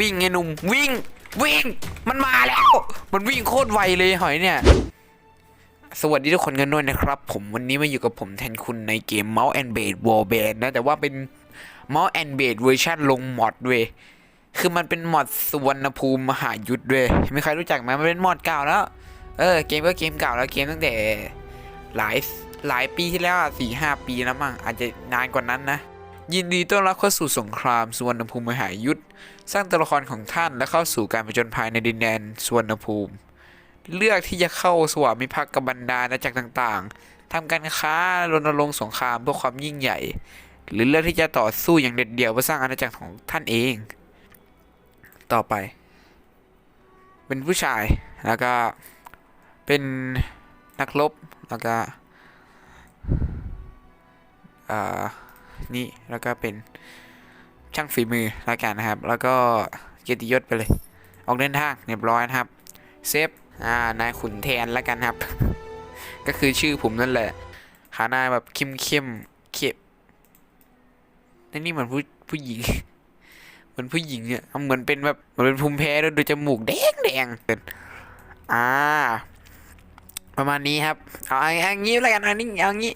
วิ่งไงหนุ่มวิ่ง วิ่ง มันมาแล้ว มันวิ่งโคตรไวเลยหอยเนี่ยสวัสดีทุกคนกันด้วยนะครับ ผมวันนี้มาอยู่กับผมแทนคุณในเกม Mouse and b a d e Warband นะ แต่ว่าเป็น Mouse and b a d e เวอร์ชันลงมอดเว้ยคือมันเป็นมอดสุวรรณภูมิมหายุทธเว้ยมีใครรู้จักไหมมันเป็นมอดเก่าแล้ว เออ เกมก็เกมเก่าแล้วเกมตั้งแต่หลายหลายปีที่แล้วสี่ห้าปีแล้วมั้งอาจจะนานกว่านั้นนะ ยินดีต้อนรับเข้าสู่สงครามสุวรรณภูมิมหายุทธสร้างตัวละครของท่านและเข้าสู่การผจญภัยในดินแดนสุวรรณภูมิ เลือกที่จะเข้าสวามิภักดิ์กับบรรดาอาณาจักรต่างๆทำการค้ารณรงค์สงครามเพื่อความยิ่งใหญ่ หรือเลือกที่จะต่อสู้อย่างเด็ดเดี่ยวเพื่อสร้างอาณาจักรของท่านเอง ต่อไป เป็นผู้ชายแล้วก็เป็นนักรบแล้วก็อ่า นี่แล้วก็เป็นช่างฝีมือแล้วกันนะครับ แล้วก็เกียรติยศไปเลย ออกเดินทางเรียบร้อยนะครับ เซฟอ่านายขุนแทนแล้วกันครับ ก็คือชื่อผมนั่นแหละขาหน้าแบบเข้มเข้มเข้มนี่นี่เหมือนผู้ผู้หญิง เหมือนผู้หญิงเนี่ยเหมือนเป็นแบบเหมือนเป็นภูมิแพ้ด้วยดูจมูกแดงแดงเป็นอ่าประมาณนี้ครับ เอาอาเอางนี้แล้วกันอันนี้เอางี้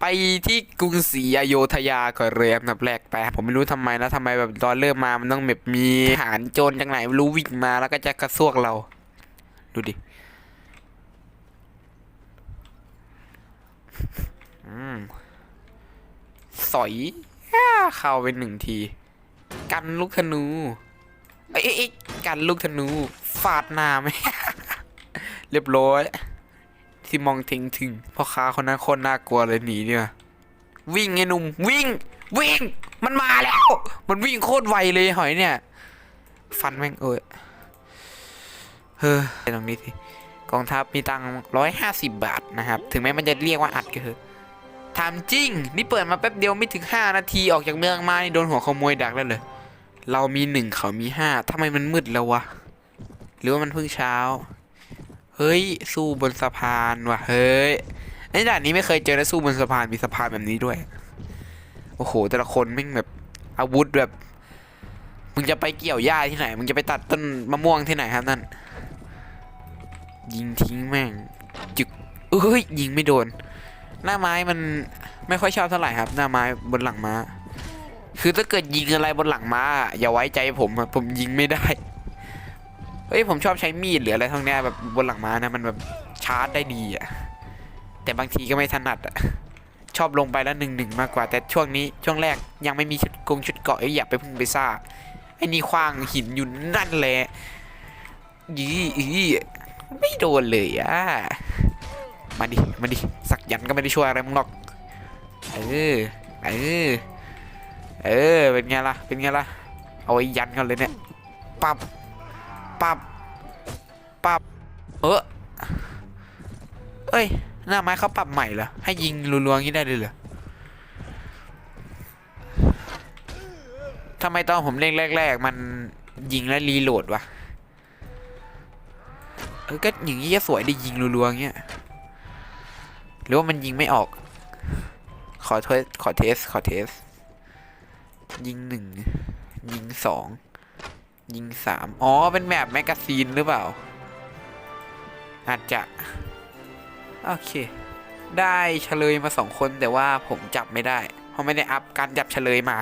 ไปที่กรุงศรีอโยธยาก่อนเลยอันดับแรกไป ผมไม่รู้ทำไมนะทำไมแบบตอนเริ่มมามันต้องแบบมีทหารโจรจากไหนไม่รู้วิ่งมาแล้วก็จะกระซวกเรา ดูดิอืมสอยเข้าไปหนึ่งที กันลูกธนูเอ้ยเอ้กันลูกธนู ฟาดหน้าไหม เรียบร้อย ที่มองทิ้งถึงพ่อค้าคนนั้นคนน่ากลัวเลยหนีดีกว่าวิ่งไงหนุ่มวิ่ง วิ่ง มันมาแล้ว มันวิ่งโคตรไวเลยหอยเนี่ย ฟันแม่งเอ้ยเฮ้ยตรงนี้สิกองทัพมีตังร้อยห้าสิบบาทนะครับ ถึงแม้มันจะเรียกว่าอัดก็เถอะถามจริง นี่เปิดมาแป๊บเดียวไม่ถึงห้านาทีออกจากเมืองมาโดนหัวขโมยดักแล้วเลยเรามีหนึ่งเขามีห้าทำไมมันมืดแล้ววะ หรือว่ามันเพิ่งเช้า เฮ้ย สู้บนสะพานว่ะ เฮ้ยไอ้ด่านนี้ไม่เคยเจอนะสู้บนสะพานมีสะพานแบบนี้ด้วย โอ้โห แต่ละคนแม่งแบบอาวุธแบบ มึงจะไปเกี่ยวหญ้าที่ไหน มึงจะไปตัดต้นมะม่วงที่ไหนครับนั่น ยิงทิ้งแม่ง จึกเอ้ย ยิงไม่โดน หน้าไม้มันไม่ค่อยชอบเท่าไหร่ครับ หน้าไม้บนหลังม้า คือถ้าเกิดยิงอะไรบนหลังม้า อย่าไว้ใจผมผมยิงไม่ได้ เฮ้ยผมชอบใช้มีดหรืออะไรทั้งเนี้ยแบบบนหลังม้านะมันแบบชาร์จได้ดีอะแต่บางทีก็ไม่ถนัดอะชอบลงไปแล้วหนึ่งหนึ่งมากกว่า แต่ช่วงนี้ช่วงแรกยังไม่มีชุดกงชุดเกาะอ้ยอย่าไปพึ่งไปซ่าไอ้นี่คว้างหินอยู่นั่นแหละยี่อีไม่โดนเลยอะมาดิมาดิสักยันก็ไม่ได้ช่วยอะไรมึงหรอกเออเออเออเป็นไงล่ะเป็นไงล่ะเอาไอ้ยันกันเลยเนี่ยปั๊บ ปับปับเออเอ้ยหน้าไม้เขาปรับใหม่เหรอให้ยิงรัวๆงนี้ได้เลยเหรอทำไมตอนผมเล่นแรก ๆ มันยิงแล้วรีโหลดวะเออก็อย่างนี้จะสวยได้ยิงรัวๆอย่างเงี้ยหรือว่ามันยิงไม่ออก ขอเทสขอเทส ขอเทส ยิงหนึ่ง ยิงสอง ยิงสามอ๋อ เป็นแมปแมกกาซีนหรือเปล่า อาจจะ โอเค ได้เฉลยมาสองคนแต่ว่าผมจับไม่ได้ เพราะไม่ได้อัพการจับเฉลยมา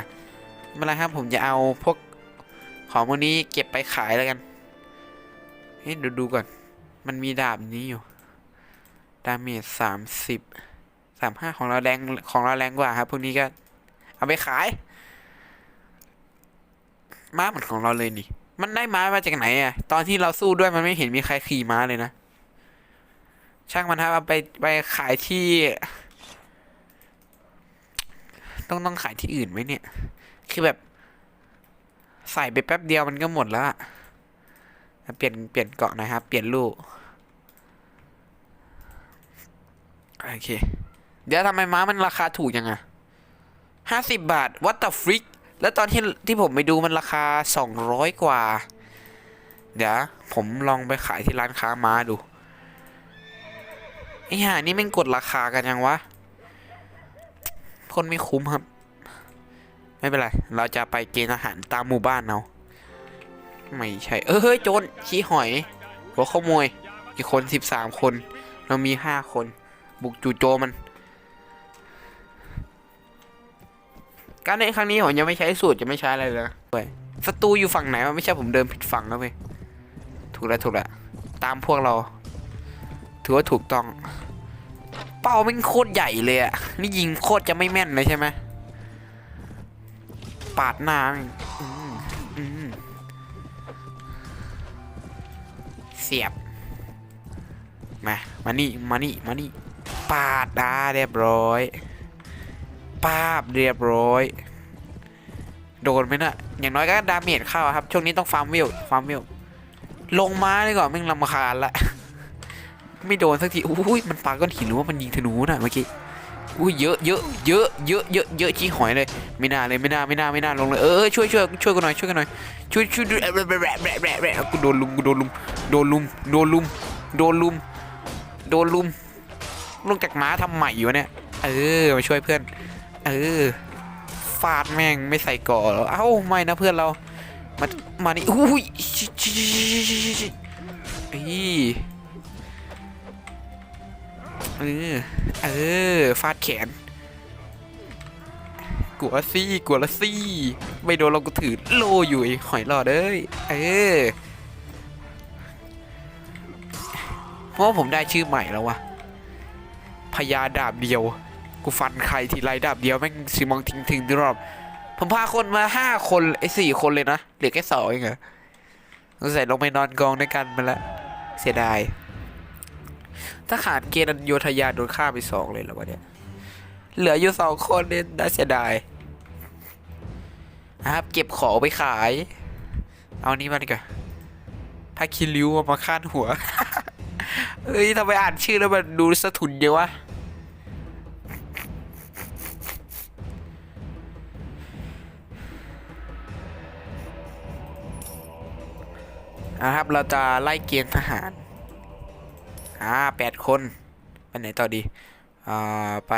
ไม่เป็นไรครับผมจะเอาพวกของพวกนี้เก็บไปขายแล้วกัน เฮ้ยดูดูก่อน มันมีดาบนี้อยู่ ดาเมจสามสิบสามห้าของเราแรงของเราแรงกว่าครับ พวกนี้ก็ เอาไปขาย ม้าเหมือนของเราเลยนี่ มันได้ม้ามาจากไหนอะตอนที่เราสู้ด้วยมันไม่เห็นมีใครขี่ม้าเลยนะ ช่างมันครับเอาไปไปขายที่ ต้องต้องขายที่อื่นไหมเนี่ย คือแบบ ใส่ไปแป๊บเดียวมันก็หมดแล้วอะเปลี่ยนเปลี่ยนเกาะหนะครับ เปลี่ยนลูกโอเค เดี๋ยวทำไมม้ามันราคาถูกยังอะห้าสิบบาท what the frick แล้วตอนที่ที่ผมไปดูมันราคาสองร้อยกว่า เดี๋ยว ผมลองไปขายที่ร้านค้าม้าดูไอ้ห่านี่แม่งกดราคากันยังวะ คนไม่คุ้มครับ ไม่เป็นไร เราจะไปเกณฑ์อาหารตามหมู่บ้านเอาไม่ใช่ เออเฮ้ยโจรชี้หอย หัวขโมย อีกคนสิบสามคน เรามีห้าคน บุกจู่โจมมัน การเล่นครั้งนี้ผมยังไม่ใช้สูตรจะไม่ใช้อะไรเลยนะเว้ยศัตรูอยู่ฝั่งไหนวะไม่ใช่ผมเดินผิดฝั่งแล้วเว้ยถูกแล้วถูกแล้วตามพวกเรา ถือว่าถูกต้อง เป้าม่งโคตรใหญ่เลยอะนี่ยิงโคตรจะไม่แม่นเลยใช่ไหมปาดหน้างเสียบ มา มานี่ มานี่ มานี่ ปาดดาเรียบร้อย ปาบเรียบร้อย โดนไหมนะ่ะอย่างน้อยก็ดาเมจเข้าครับ ช่วงนี้ต้องฟาร์มวิวฟาร์มวิวลงมาดีกว่าแม่งลำคาญละ ไม่โดนสักทีอุ้ยมันปาก้อนหินหรือว่ามันยิงธนูน่ะเมื่อกี้อุ้ยเยอะเยอะเยอะเยอะเยอะเยอะชี้หอยเลย ไม่น่าเลยไม่น่าไม่น่าไม่น่าลงเลยเออช่วยช่วยช่วยกันหน่อยช่วยกันหน่อยช่วยช่วยดูแแบะแบะแบะแบะแบะกูโดนลุมกูโดนลุมโดนลุมโดนลุมโดนลุมโดนลุมลงจากม้าทำใหม่อยู่เนี่ยเออมาช่วยเพื่อน เออ ฟาดแม่งไม่ใส่ก่อแล้วเอ้าไม่นะเพื่อนเรา มามานี่อุ้ยชิชิชิชิชิชิอีเออเออ ฟาดแขนกลัวซี่กลัวละซี่ไม่โดนเราก็ถือโลอยู่ไอ้หอยหลอดเอ้ยเออเพราะว่าผมได้ชื่อใหม่แล้ววะพญาดาบเดียว กูฟันใครทีไรดาบเดียวแม่งซีมองทิ้งทิ้งทุกรอบผมพาคนมาห้าคนไอ้สี่คนเลยนะเหลือแค่สองเองเหรอสงสัยลงไปนอนกองด้วยกันมาละเสียดายถ้าขาดเกณฑ์โยธยาโดนฆ่าไปสองเลยแล้ววะเนี่ยเหลืออยู่สองคนเนี่ยน่าเสียดายนะครับเก็บของไปขาย เอานี้มาดีกว่าถ้าคิริวเอามาคาดหัวเฮ้ยทำไมอ่านชื่อแล้วมันดูสะทุนเยอะวะ นะครับ เราจะไล่เกณฑ์ทหาร อ่าแปดคนไปไหนต่อดี อ่า ไป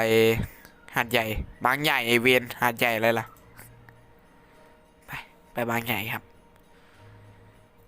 หาดใหญ่ บางใหญ่ไอเวนหาดใหญ่อะไรล่ะ ไป ไปบางใหญ่ครับ